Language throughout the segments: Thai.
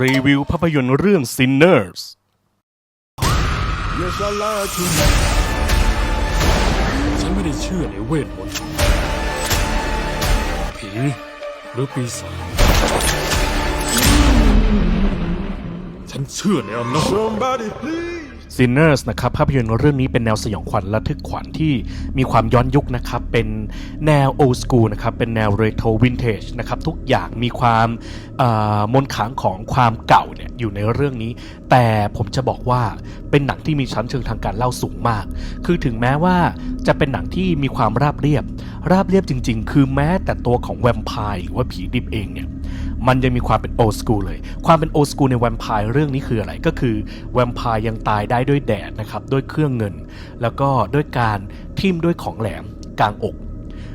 รีวิวภาพยนตร์เรื่อง Sinners Yes, I lied to you. ฉันไม่ได้เชื่อในเวทมนต์ผีหรือปีศาจฉันเชื่อในอำนาจ Somebody please. Sinners นะครับภาพยนตร์เรื่องนี้เป็นแนวสยองขวัญระทึกขวัญที่มีความย้อนยุคนะครับเป็นแนว old school นะครับเป็นแนว retro vintage นะครับทุกอย่างมีความมนต์ขังของความเก่าเนี่ยอยู่ในเรื่องนี้ แต่ผมจะบอกว่าเป็นหนังที่มีชั้นเชิงทางการเล่าสูงมาก คือถึงแม้ว่าจะเป็นหนังที่มีความราบเรียบ ราบเรียบจริง ๆ คือแม้แต่ตัวของแวมไพร์หรือว่าผีดิบเองเนี่ย มันยังมีความเป็นโอส o ูเลย ความเป็นโอส o ูในแวมไพร์เรื่องนี้คืออะไร ก็คือแวมไพร์ยังตายได้ด้วยแดดนะครับด้วยเครื่องเงิน แล้วก็ด้วยการทิ่มด้วยของแหลมกลางอก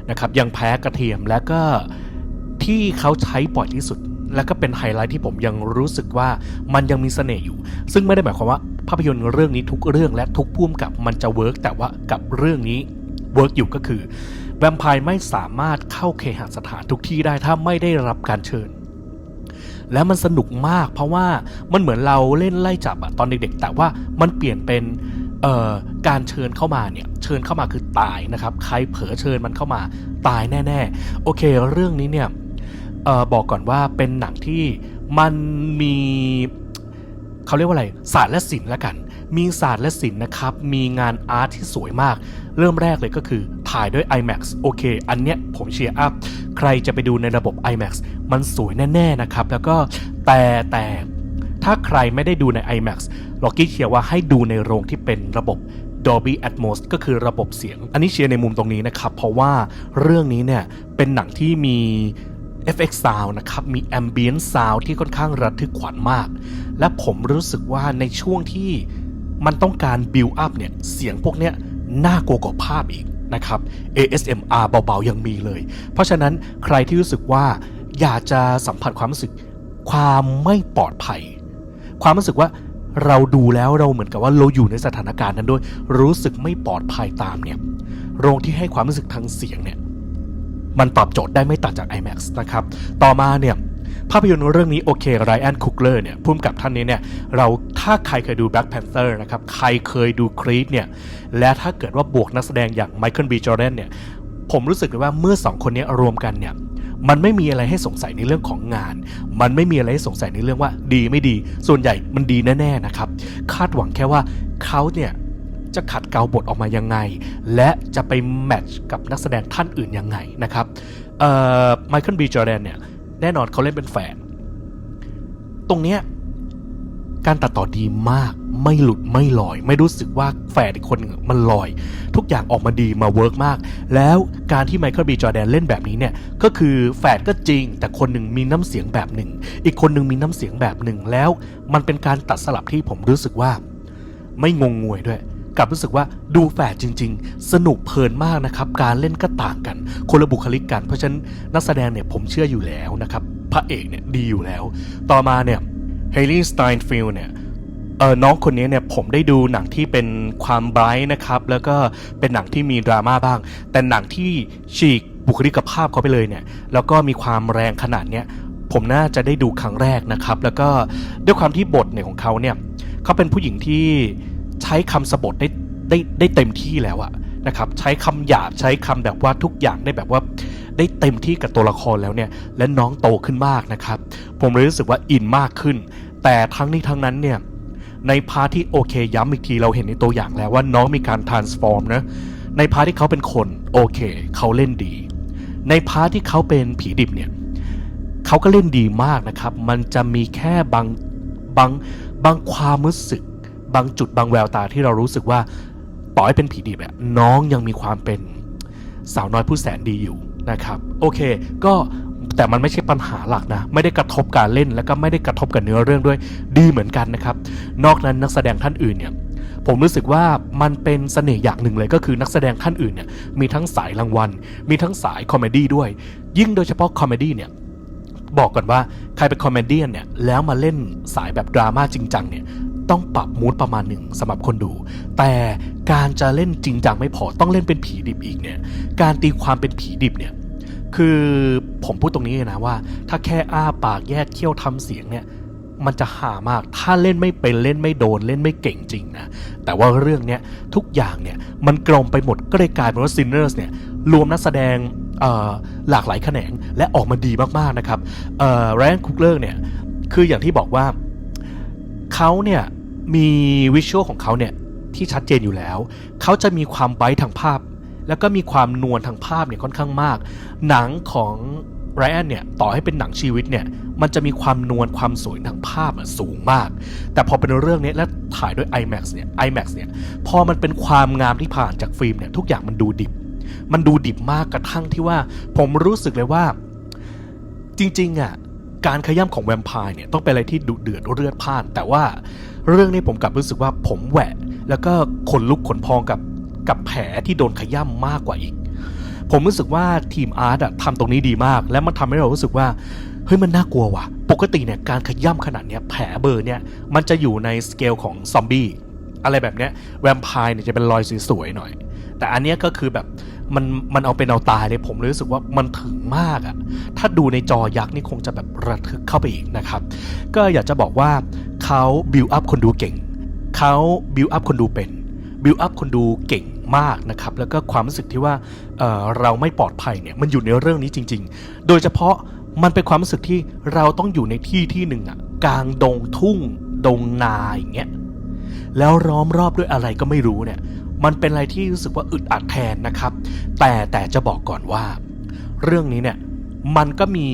นะครับยังแพ้กระเทียมแล้วก็ที่เขาใช้บ่อยที่สุด แล้วก็เป็นไฮไลท์ที่ผมยังรู้สึกว่ามันยังมีเสน่ห์อยู่ ซึ่งไม่ได้หมายความว่าภาพยนตร์เรื่องนี้ทุกเรื่องและทุกพุ่มกับมันจะเวิร์กแต่ว่ากับเรื่องนี้เวิร์กอยู่ก็คือแวมไพร์ไม่สามารถเข้าเคหสถานทุกที่ได้ถ้าไม่ได้รับการเชิญ แล้วมันสนุกมาก เพราะว่ามันเหมือนเราเล่นไล่จับอะตอนเด็กๆ แต่ว่ามันเปลี่ยนเป็นเอ่อการเชิญเข้ามาเนี่ยเชิญเข้ามาคือตายนะครับ ใครเผลอเชิญมันเข้ามาตายแน่ๆ โอเค เรื่องนี้เนี่ยเออบอกก่อนว่าเป็นหนังที่มันมีเขาเรียกว่าอะไรศาสตร์และศิลป์ละกัน มีศาสตร์และศิลป์นะครับ มีงานอาร์ตที่สวยมาก เริ่มแรกเลยก็คือถ่ายด้วย IMAX โอเค อันเนี้ยผมเชียร์อัพ ใครจะไปดูในระบบ IMAX มันสวยแน่ๆนะครับ แล้วก็แต่แต่ถ้าใครไม่ได้ดูใน IMAX ล็อกกี้เชียร์ว่าให้ดูในโรงที่เป็นระบบ Dolby Atmos ก็คือระบบเสียง อันนี้เชียร์ในมุมตรงนี้นะครับ เพราะว่าเรื่องนี้เนี่ยเป็นหนังที่มี FX Sound นะครับ มี Ambient Sound ที่ค่อนข้างระทึกขวัญมาก และผมรู้สึกว่าในช่วงที่ มันต้องการ build up เนี่ยเสียงพวกเนี้ยน่ากลัวกว่าภาพอีกนะครับ ASMR เบาๆ ยังมีเลย เพราะฉะนั้นใครที่รู้สึกว่าอยากจะสัมผัสความรู้สึกความไม่ปลอดภัย ความรู้สึกว่าเราดูแล้วเราเหมือนกับว่าเราอยู่ในสถานการณ์นั้นด้วย รู้สึกไม่ปลอดภัยตามเนี่ยโรงที่ให้ความรู้สึกทางเสียงเนี่ยมันตอบโจทย์ได้ไม่ต่างจาก IMAX นะครับ ต่อมาเนี่ย ภาพยนตร์เรื่องนี้โอเคไรอันคุกเลอร์เนี่ยพุ่มกับท่านนี้เนี่ยเราถ้าใครเคยดู Black Panther นะครับใครเคยดูครีดเนี่ยและถ้าเกิดว่าบวกนักแสดงอย่างไมเคิลบีจอร์แดนเนี่ยผมรู้สึกเลยว่าเมื่อสองคนนี้รวมกันเนี่ยมันไม่มีอะไรให้สงสัยในเรื่องของงาน มันไม่มีอะไรให้สงสัยในเรื่องว่าดีไม่ดี ส่วนใหญ่มันดีแน่ๆนะครับคาดหวังแค่ว่าเขาเนี่ยจะขัดเกลาบทออกมายังไง และจะไปแมทช์กับนักแสดงท่านอื่นยังไงนะครับไมเคิลบีจอร์แดนเนี่ย แน่นอนเขาเล่นเป็นแฟนตรงเนี้ยการตัดต่อดีมากไม่หลุดไม่ลอย ไม่รู้สึกว่าแฝดอีกคนหนึ่งมันลอย ทุกอย่างออกมาดีมาเวิร์กมาก แล้วการที่ไมเคิลบีจอแดนเล่นแบบนี้เนี่ย ก็คือแฝดก็จริง แต่คนหนึ่งมีน้ำเสียงแบบหนึ่ง อีกคนหนึ่งมีน้ำเสียงแบบหนึ่งแล้ว มันเป็นการตัดสลับที่ผมรู้สึกว่า ไม่งงงวยด้วย กลับรู้สึกว่าดูแฝดจริง ๆ สนุกเพลินมากนะครับ การเล่นก็ต่างกันคนละบุคลิกกัน เพราะฉะนั้นนักแสดงเนี่ยผมเชื่ออยู่แล้วนะครับ พระเอกเนี่ยดีอยู่แล้ว ต่อมาเนี่ยเฮลี่สไตน์ฟิลเนี่ยเออน้องคนนี้เนี่ยผมได้ดูหนังที่เป็นความไบรท์นะครับ แล้วก็เป็นหนังที่มีดราม่าบ้าง แต่หนังที่ฉีกบุคลิกภาพเขาไปเลยเนี่ย แล้วก็มีความแรงขนาดเนี้ยผมน่าจะได้ดูครั้งแรกนะครับ แล้วก็ด้วยความที่บทเนี่ยของเขาเนี่ยเขาเป็นผู้หญิงที่ ใช้คำสบทได้ได้ได้เต็มที่แล้วอะนะครับใช้คำหยาบใช้คำแบบว่าทุกอย่างได้แบบว่าได้เต็มที่กับตัวละครแล้วเนี่ยและน้องโตขึ้นมากนะครับ ผมเลยรู้สึกว่าอินมากขึ้น แต่ทั้งนี้ทั้งนั้นเนี่ยในพาร์ทที่โอเคย้ำอีกทีเราเห็นในตัวอย่างแล้วว่าน้องมีการ transform นะในพาร์ทที่เขาเป็นคนโอเคเขาเล่นดี ในพาร์ทที่เขาเป็นผีดิบเนี่ยเขาก็เล่นดีมากนะครับ มันจะมีแค่บางบางบางความรู้สึก บางจุดบางแววตาที่เรารู้สึกว่าต่อให้เป็นผีดิบอะน้องยังมีความเป็นสาวน้อยผู้แสนดีอยู่นะครับโอเค ก็แต่มันไม่ใช่ปัญหาหลักนะ ไม่ได้กระทบการเล่นแล้วก็ไม่ได้กระทบกับเนื้อเรื่องด้วยดีเหมือนกันนะครับ นอกนั้นนักแสดงท่านอื่นเนี่ยผมรู้สึกว่ามันเป็นเสน่ห์อย่างหนึ่งเลยก็คือนักแสดงท่านอื่นเนี่ยมีทั้งสายรางวัล มีทั้งสายคอมเมดี้ด้วย ยิ่งโดยเฉพาะคอมเมดี้เนี่ยบอกก่อนว่าใครเป็นคอมเมดี้เนี่ยแล้วมาเล่นสายแบบดราม่าจริงจังเนี่ย ต้องปรับมูดประมาณหนึ่งสำหรับคนดู แต่การจะเล่นจริงจังไม่พอต้องเล่นเป็นผีดิบอีกเนี่ยการตีความเป็นผีดิบเนี่ยคือผมพูดตรงนี้เลยนะว่า ถ้าแค่อ้าปากแยกเขี้ยวทำเสียงเนี่ยมันจะหามาก ถ้าเล่นไม่เป็นเล่นไม่โดนเล่นไม่เก่งจริงนะ แต่ว่าเรื่องเนี้ยทุกอย่างเนี่ยมันกลมไปหมดก็เลยกลายเป็นว่า Sinners เนี่ยรวมนักแสดงหลากหลายแขนงและออกมาดีมากๆนะครับแรนคุกเลอร์เนี่ยคืออย่างที่บอกว่าเขาเนี่ย มีวิชวลของเขาเนี่ยที่ชัดเจนอยู่แล้ว เขาจะมีความไบท์ทางภาพ แล้วก็มีความนวลทางภาพเนี่ยค่อนข้างมาก หนังของไรอันเนี่ยต่อให้เป็นหนังชีวิตเนี่ยมันจะมีความนวลความสวยทางภาพสูงมาก แต่พอเป็นเรื่องนี้และถ่ายด้วย IMAX เนี่ย IMAX เนี่ยพอมันเป็นความงามที่ผ่านจากฟิล์มเนี่ยทุกอย่างมันดูดิบ มันดูดิบมากกระทั่งที่ว่า ผมรู้สึกเลยว่า จริงๆอะ การขย้ำของแวมไพร์เนี่ยต้องเป็นอะไรที่ดุเดือดเลือดพล่าน แต่ว่าเรื่องนี้ผมกลับรู้สึกว่าผมแหวะ แล้วก็ขนลุกขนพองกับกับแผลที่โดนขย้ำมากกว่าอีก ผมรู้สึกว่าทีมอาร์ตอะทำตรงนี้ดีมาก และมันทำให้เรารู้สึกว่าเฮ้ยมันน่ากลัวว่ะ ปกติเนี่ยการขย้ำขนาดเนี้ยแผลเบอร์เนี่ยมันจะอยู่ในสเกลของซอมบี้อะไรแบบเนี้ยแวมไพร์เนี่ยจะเป็นรอยสวยๆหน่อย แต่อันเนี้ยก็คือแบบ มันมันเอาเป็นเอาตายเลยผมเลยรู้สึกว่ามันถึงมากอะถ้าดูในจอยักษ์นี่คงจะแบบระทึกเข้าไปอีกนะครับ ก็อยากจะบอกว่าเขาบิวอัพคนดูเก่ง เขาบิวอัพคนดูเป็นบิวอัพคนดูเก่งมากนะครับ แล้วก็ความรู้สึกที่ว่าเเราไม่ปลอดภัยเนี่ยมันอยู่ในเรื่องนี้จริง ๆ โดยเฉพาะมันเป็นความรู้สึกที่เราต้องอยู่ในที่ที่หนึ่งอะกลางดงทุ่ง ดงนาอย่างเงี้ยแล้วล้อมรอบด้วยอะไรก็ไม่รู้เนี่ย มันเป็นอะไรที่รู้สึกว่าอึดอัดแทนนะครับ แต่แต่จะบอกก่อนว่า เรื่องนี้เนี่ยมันก็มี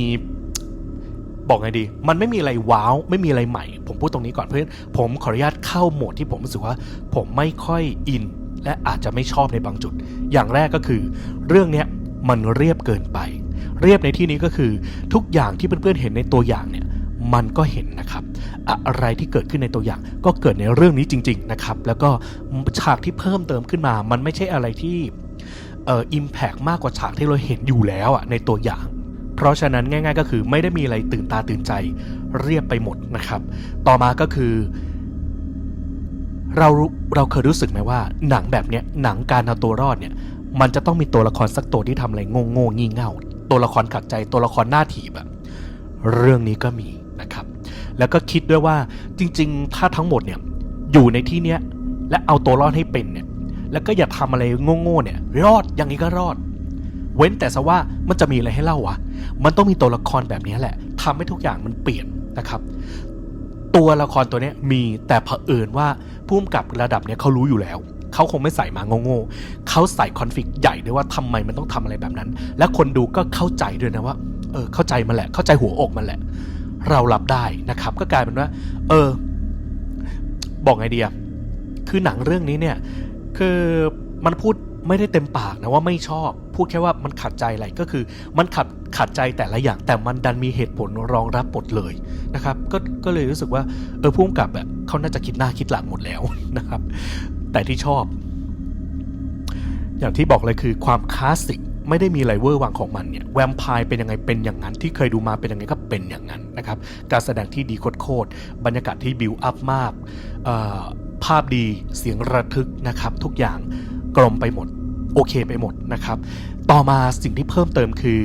บอกไงดี มันไม่มีอะไรว้าว ไม่มีอะไรใหม่ ผมพูดตรงนี้ก่อนเพื่อนผมขออนุญาตเข้าโหมดที่ผมรู้สึกว่า ผมไม่ค่อยอิน และอาจจะไม่ชอบในบางจุด อย่างแรกก็คือ เรื่องเนี้ยมันเรียบเกินไป เรียบในที่นี้ก็คือ ทุกอย่างที่เพื่อนๆเห็นในตัวอย่างเนี่ย มันก็เห็นนะครับ อะไรที่เกิดขึ้นในตัวอย่าง ก็เกิดในเรื่องนี้จริง ๆ นะครับ แล้วก็ฉากที่เพิ่มเติมขึ้นมา มันไม่ใช่อะไรที่เอ่ออิมแพกมากกว่าฉากที่เราเห็นอยู่แล้วอะในตัวอย่าง เพราะฉะนั้นง่าย ๆ ก็คือไม่ได้มีอะไรตื่นตาตื่นใจเรียบไปหมดนะครับ ต่อมาก็คือเราเราเคยรู้สึกไหมว่า หนังแบบเนี้ยหนังการเอาตัวรอดเนี่ยมันจะต้องมีตัวละครสักตัวที่ทำอะไรโง่โง่ๆงี่เง่าตัวละครขัดใจตัวละครหน้าถีบอะเรื่องนี้ก็มีนะ แล้วก็คิดด้วยว่าจริง ๆ ถ้าทั้งหมดเนี่ยอยู่ในที่เนี้ยและเอาตัวรอดให้เป็นเนี่ย แล้วก็อย่าทำอะไรโง่ๆเนี่ย รอดอย่างนี้ก็รอด เว้นแต่ซะว่ามันจะมีอะไรให้เล่าวะ มันต้องมีตัวละครแบบนี้แหละทำให้ทุกอย่างมันเปลี่ยนนะครับ ตัวละครตัวนี้มีแต่เผอิญว่าผู้กำกับระดับเนี้ยเขารู้อยู่แล้วเขาคงไม่ใส่มาโง่ๆเขาใส่คอนฟ lict ใหญ่ด้วยว่าทำไมมันต้องทำอะไรแบบนั้น และคนดูก็เข้าใจด้วยนะว่า เออเข้าใจมันแหละ เข้าใจหัวอกมันแหละ เรารับได้นะครับ ก็กลายเป็นว่า เออ บอกไงดีอะคือหนังเรื่องนี้เนี่ย คือมันพูดไม่ได้เต็มปากนะว่าไม่ชอบ พูดแค่ว่ามันขัดใจอะไรก็คือมันขัดขัดใจแต่ละอย่าง แต่มันดันมีเหตุผลรองรับหมดเลยนะครับ ก็ก็เลยรู้สึกว่าเออพุ่งกับแบบเขาน่าจะคิดหน้าคิดหลังหมดแล้วนะครับ แต่ที่ชอบ อย่างที่บอกเลยคือความคลาสสิก ไม่ได้มีอะไรเวอร์วังของมันเนี่ยแวมไพร์เป็นยังไงเป็นอย่างนั้น ที่เคยดูมาเป็นยังไงก็เป็นอย่างนั้นนะครับการแสดงที่ดีโคตรๆบรรยากาศที่บิวอัพมากภาพดีเสียงระทึกนะครับ ทุกอย่างกลมไปหมด โอเคไปหมดนะครับ ต่อมาสิ่งที่เพิ่มเติมคือ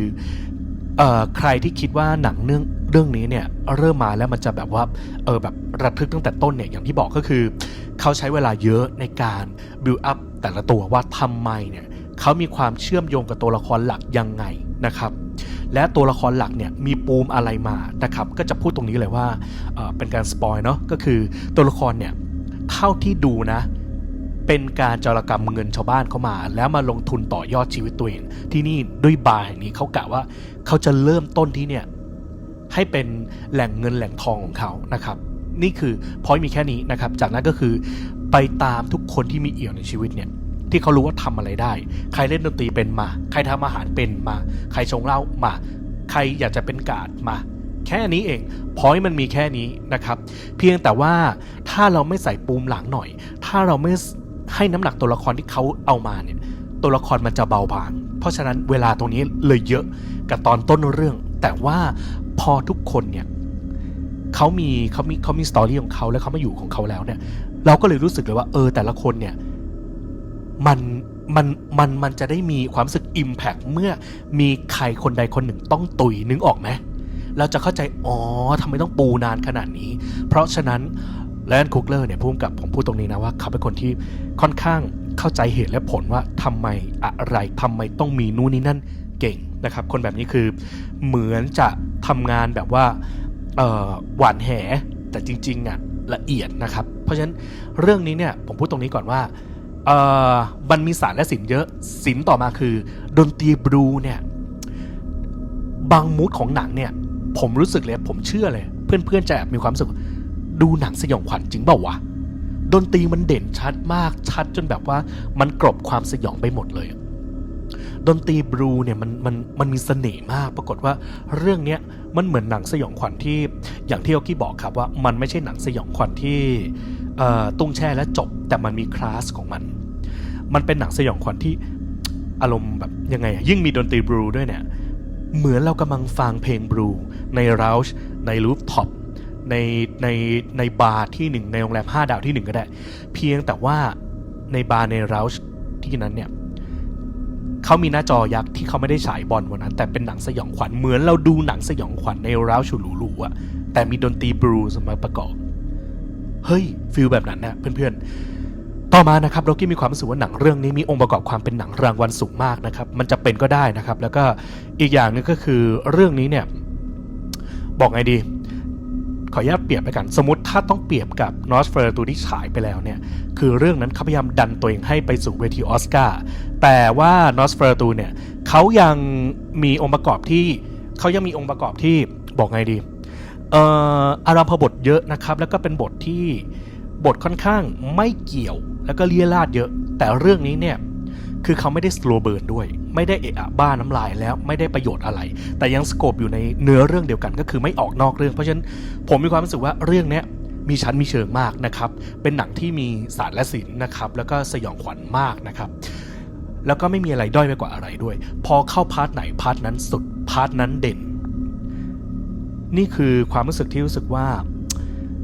อใครที่คิดว่าหนังเรื่องเรื่องนี้เนี่ยเริ่มมาแล้วมันจะแบบว่าเออแบบระทึกตั้งแต่ต้นเนี่ยอย่างที่บอกก็คือ เขาใช้เวลาเยอะในการบิวอัพแต่ละตัวว่าทำไมเนี่ย เขามีความเชื่อมโยงกับตัวละครหลักยังไงนะครับ และตัวละครหลักเนี่ยมีปูมอะไรมานะครับ ก็จะพูดตรงนี้เลยว่าเป็นการสปอยเนาะก็คือตัวละครเนี่ยเท่าที่ดูนะเป็นการจารกรรมเงินชาวบ้านเข้ามา แล้วมาลงทุนต่อยอดชีวิตตัวเอง ที่นี่ด้วยบาร์แห่งนี้เขากะว่าเขาจะเริ่มต้นที่เนี่ยให้เป็นแหล่งเงินแหล่งทองของเขานะครับ นี่คือพอยมีแค่นี้นะครับ จากนั้นก็คือไปตามทุกคนที่มีเอี่ยวในชีวิตเนี่ย ที่เขารู้ว่าทำอะไรได้ ใครเล่นดนตรีเป็นมา ใครทำอาหารเป็นมา ใครชงเหล้ามา ใครอยากจะเป็นกาดมา แค่นี้เองพอยมันมีแค่นี้นะครับ เพียงแต่ว่าถ้าเราไม่ใส่ปูมหลังหน่อย ถ้าเราไม่ให้น้ำหนักตัวละครที่เขาเอามาเนี่ยตัวละครมันจะเบาบาง เพราะฉะนั้นเวลาตรงนี้เลยเยอะกับตอนต้นเรื่อง แต่ว่าพอทุกคนเนี่ยเขามีเขามีเขามีสตอรี่ของเขาแล้วเขามาอยู่ของเขาแล้วเนี่ย เราก็เลยรู้สึกเลยว่า เออ แต่ละคนเนี่ย มันมันมันมันจะได้มีความรู้สึก Impact เมื่อมีใครคนใดคนหนึ่งต้องตุยนึกออกไหมเราจะเข้าใจ อ๋อทำไมต้องปูนานขนาดนี้ เพราะฉะนั้นแลนคุกเลอร์เนี่ยพูดกับผมพูดตรงนี้นะว่าเขาเป็นคนที่ค่อนข้างเข้าใจเหตุและผลว่าทำไมอะไรทำไมต้องมีนู่นนี่นั่นเก่งนะครับ คนแบบนี้คือเหมือนจะทำงานแบบว่าหวานแหแต่จริงๆอะละเอียดนะครับ เพราะฉะนั้นเรื่องนี้เนี่ยผมพูดตรงนี้ก่อนว่า มันมีสารและศิลป์เยอะศิลป์ต่อมาคือ ดนตรีบลูเนี่ยบางมูดของหนังเนี่ย ผมรู้สึกเลยผมเชื่อเลย เพื่อนๆจะแอบมีความรู้สึก ดูหนังสยองขวัญจริงเปล่าวะดนตรีมันเด่นชัดมากชัดจนแบบว่ามันกลบความสยองไปหมดเลย ดนตรีบลูเนี่ยมันมันมันมีเสน่ห์มาก ปรากฏว่าเรื่องเนี้ยมันเหมือนหนังสยองขวัญที่อย่างที่โอกี้บอกครับว่า มันไม่ใช่หนังสยองขวัญที่ ตุ้งแช่และจบ แต่มันมีคลาสของมัน มันเป็นหนังสยองขวัญที่อารมณ์แบบยังไง ยิ่งมีดนตรีบลูด้วยเนี่ย เหมือนเรากำลังฟังเพลงบลูในราชในรูฟท็อปในในในบาร์ที่หนึ่งในโรงแรม5ดาวที่หนึ่งก็ได้ เพียงแต่ว่าในบาร์ในราชที่นั้นเนี่ยเขามีหน้าจอยักษ์ที่เขาไม่ได้ฉายบอลวันนั้น แต่เป็นหนังสยองขวัญเหมือนเราดูหนังสยองขวัญในราชหรูๆอะแต่มีดนตรีบลูมาประกอบ เฮ้ยฟิลแบบนั้นนะเพื่อนๆ ต่อมานะครับเรกี้มีความรู้สึกว่าหนังเรื่องนี้มีองค์ประกอบความเป็นหนังรางวัลสูงมากนะครับ มันจะเป็นก็ได้นะครับ แล้วก็อีกอย่างนึงก็คือเรื่องนี้เนี่ยบอกไงดี ขออนุญาตเปรียบไปกัน สมมติถ้าต้องเปรียบกับนอสเฟอร์ตูที่ฉายไปแล้วเนี่ย คือเรื่องนั้นเขาพยายามดันตัวเองให้ไปสู่เวทีออสการ์แต่ว่านอสเฟอร์ตูเนี่ยเขายังมีองค์ประกอบที่เขายังมีองค์ประกอบที่บอกไงดี อารามพบทเยอะนะครับ แล้วก็เป็นบทที่บทค่อนข้างไม่เกี่ยว แล้วก็เลียราดเยอะ แต่เรื่องนี้เนี่ยคือเขาไม่ได้สโลเบิร์นด้วย ไม่ได้เอะอะบ้าน้ำลายแล้วไม่ได้ประโยชน์อะไร แต่ยังสโคบอยู่ในเนื้อเรื่องเดียวกันก็คือไม่ออกนอกเรื่อง เพราะฉะนั้นผมมีความรู้สึกว่าเรื่องนี้มีชั้นมีเชิงมากนะครับ เป็นหนังที่มีศาสตร์และศิลป์นะครับ แล้วก็สยองขวัญมากนะครับ แล้วก็ไม่มีอะไรด้อยไปกว่าอะไรด้วย พอเข้าพาร์ทไหนพาร์ทนั้นสุดพาร์ทนั้นเด่น นี่คือความรู้สึกที่รู้สึกว่า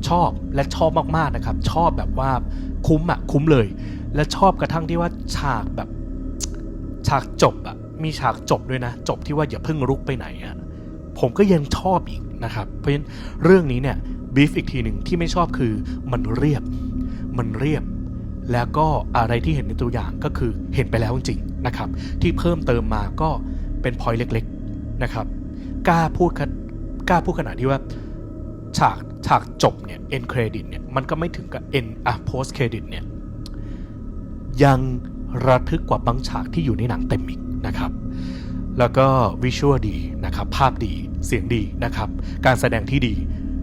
ชอบและชอบมากๆนะครับ ชอบแบบว่าคุ้มอะคุ้มเลย และชอบกระทั่งที่ว่าฉากแบบฉากจบอะมีฉากจบด้วยนะ จบที่ว่าอย่าเพิ่งลุกไปไหนอะผมก็ยังชอบอีกนะครับ เพราะฉะนั้นเรื่องนี้เนี่ยบีฟอีกทีหนึ่งที่ไม่ชอบคือมันเรียบ มันเรียบ แล้วก็อะไรที่เห็นในตัวอย่างก็คือเห็นไปแล้วจริงๆนะครับ ที่เพิ่มเติมมาก็เป็นพอยเล็ก ๆนะครับกล้าพูดขน กล้าพูดขนาดที่ว่าฉากฉากจบเนี่ย end credit เนี่ยมันก็ไม่ถึงกับ end อะ post credit เนี่ยยังระทึกกว่าบางฉากที่อยู่ในหนังเต็มอีกนะครับ แล้วก็วิชวลดีนะครับ ภาพดีเสียงดีนะครับ การแสดงที่ดี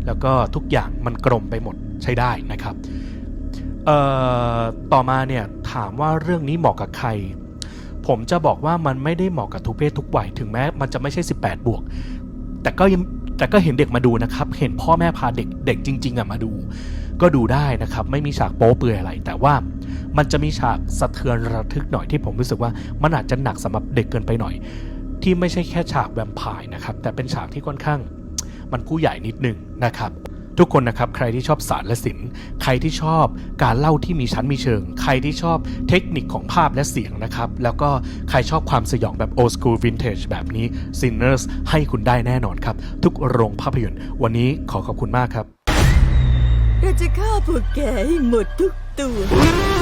แล้วก็ทุกอย่างมันกลมไปหมดใช้ได้นะครับเอ่อต่อมาเนี่ยถามว่าเรื่องนี้เหมาะกับใคร ผมจะบอกว่ามันไม่ได้เหมาะกับทุกเพศทุกวัยถึงแม้มันจะไม่ใช่ 18 บวก แต่ก็ยัง แต่ก็เห็นเด็กมาดูนะครับ เห็นพ่อแม่พาเด็กเด็กจริง ๆอะมาดู ก็ดูได้นะครับ ไม่มีฉากโป๊เปลือยอะไร แต่ว่ามันจะมีฉากสะเทือนระทึกหน่อยที่ผมรู้สึกว่ามันอาจจะหนักสำหรับเด็กเกินไปหน่อย ที่ไม่ใช่แค่ฉากแวมไพร์นะครับแต่เป็นฉากที่ค่อนข้าง มันผู้ใหญ่นิดหนึงนะครับ ทุกคนนะครับใครที่ชอบศาสตร์และศิลป์ใครที่ชอบการเล่าที่มีชั้นมีเชิง ใครที่ชอบเทคนิคของภาพและเสียงนะครับ แล้วก็ใครชอบความสยองแบบ old school vintage แบบนี้ Sinners ให้คุณได้แน่นอนครับ ทุกโรงภาพยนตร์ วันนี้ขอขอบคุณมากครับ เราจะฆ่าพวกแกให้หมดทุกตัว